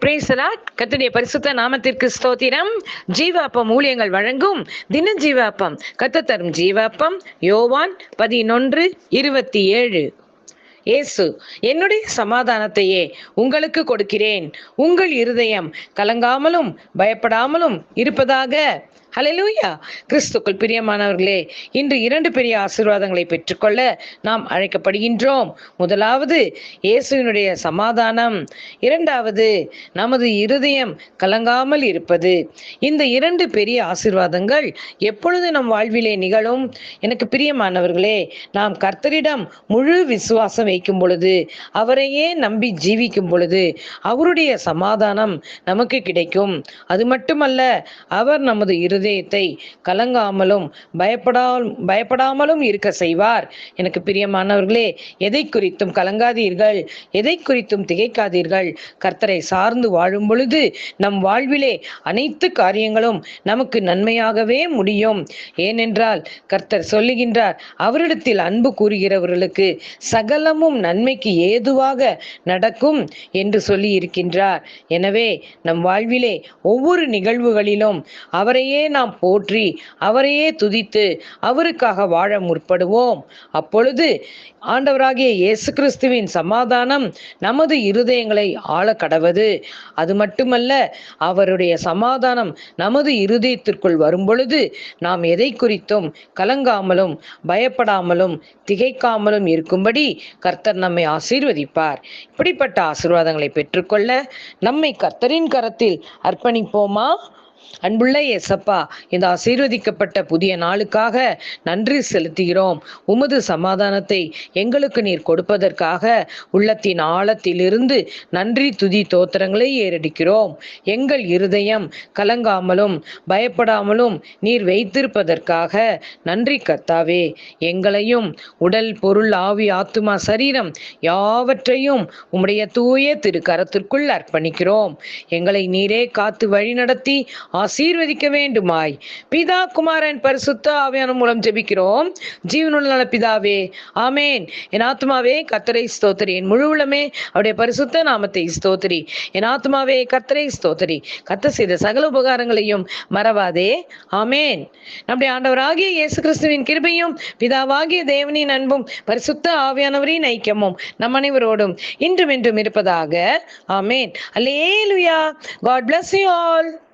பிரேசலாட் கத்துடைய பரிசுத்த நாமத்திற்கு ஸ்தோத்திரம். ஜீவாப்பம் ஊழியங்கள் வழங்கும் தின ஜீவாப்பம் கத்த தரும் ஜீவாப்பம். யோவான் பதினொன்று இருபத்தி ஏழு. இயேசு என்னுடைய சமாதானத்தையே உங்களுக்கு கொடுக்கிறேன். உங்கள் இருதயம் கலங்காமலும் பயப்படாமலும் இருப்பதாக ஹலலூயா கிறிஸ்துக்குள் பிரியமானவர்களே இன்று இரண்டு பெரிய ஆசீர்வாதங்களை பெற்றுக்கொள்ள நாம் அழைக்கப்படுகின்றோம். முதலாவது இயேசுவினுடைய சமாதானம். இரண்டாவது நமது இருதயம் கலங்காமல் இருப்பது. இந்த இரண்டு பெரிய ஆசீர்வாதங்கள் எப்பொழுது நம் வாழ்விலே நிகழும்? எனக்கு பிரியமானவர்களே நாம் கர்த்தரிடம் முழு விசுவாசம் வைக்கும் பொழுது அவரையே நம்பி ஜீவிக்கும் பொழுது அவருடைய சமாதானம் நமக்கு கிடைக்கும். அது மட்டுமல்ல அவர் நமது இரு இருதயத்தை கலங்காமலும் பயப்படா பயப்படாமலும் இருக்க செய்வார். எனக்கு பிரியமானவர்களே எதை குறித்தும் கலங்காதீர்கள். எதை குறித்தும் திகைக்காதீர்கள். கர்த்தரை சார்ந்து வாழும் பொழுது நம் வாழ்விலே அனைத்து காரியங்களும் நமக்கு நன்மையாகவே முடியும். ஏனென்றால் கர்த்தர் சொல்லுகின்றார் அவரிடத்தில் அன்பு கூறுகிறவர்களுக்கு சகலமும் நன்மைக்கு ஏதுவாக நடக்கும் என்று சொல்லி இருக்கின்றார் எனவே நம் வாழ்விலே ஒவ்வொரு நிகழ்வுகளிலும் அவரையே நாம் போற்றி அவரையே துதித்து அவருக்காக வாழ முற்படுவோம். அப்பொழுது ஆண்டவராகிய இயேசு கிறிஸ்துவின் சமாதானம் நமது இருதயங்களை ஆள கடவது அது மட்டுமல்ல அவருடைய சமாதானம் நமது இருதயத்திற்குள் வரும் பொழுது நாம் எதை குறித்தும் கலங்காமலும் பயப்படாமலும் திகைக்காமலும் இருக்கும்படி கர்த்தர் நம்மை ஆசீர்வதிப்பார். இப்படிப்பட்ட ஆசீர்வாதங்களை பெற்றுக்கொள்ள நம்மை கர்த்தரின் கரத்தில் அர்ப்பணிப்போமா? அன்புள்ள ஏசப்பா இந்த ஆசீர்வதிக்கப்பட்ட புதிய நாளுக்காக நன்றி செலுத்துகிறோம். உமது சமாதானத்தை எங்களுக்கு நீர் கொடுப்பதற்காக உள்ளத்தின் ஆழத்திலிருந்து நன்றி துதி தோத்திரங்களை ஏறடிக்கிறோம். எங்கள் இருதயம் கலங்காமலும் பயப்படாமலும் நீர் வைத்திருப்பதற்காக நன்றி கர்த்தாவே. எங்களையும் உடல் பொருள் ஆவி ஆத்துமா சரீரம் யாவற்றையும் உம்முடைய தூய திரு கரத்திற்குள் அர்ப்பணிக்கிறோம். எங்களை நீரே காத்து வழிநடத்தி ஆசீர்வதிக்க வேண்டுமாய் பிதா குமாரன் பரிசுத்த ஆவியான மூலம் ஜெபிக்கிறோம். ஜீவனுள்ள நல பிதாவே ஆமேன். என் ஆத்மாவே கத்தரை ஸ்தோத்திரி. என் முழு அவருடைய பரிசுத்த நாமத்தை ஸ்தோத்திரி. என் ஆத்மாவே கத்தரை ஸ்தோத்திரி. கத்த செய்த சகல உபகாரங்களையும் மறவாதே. ஆமேன். நம்முடைய ஆண்டவராகிய இயேசு கிறிஸ்துவின் கிருபையும் பிதாவாகிய தேவனின் அன்பும் பரிசுத்த ஆவியானவரின் ஐக்கியமும் நம் அனைவரோடும் இன்றும் இன்றும் இருப்பதாக. ஆமேன். அல்லேலுயா. God bless you all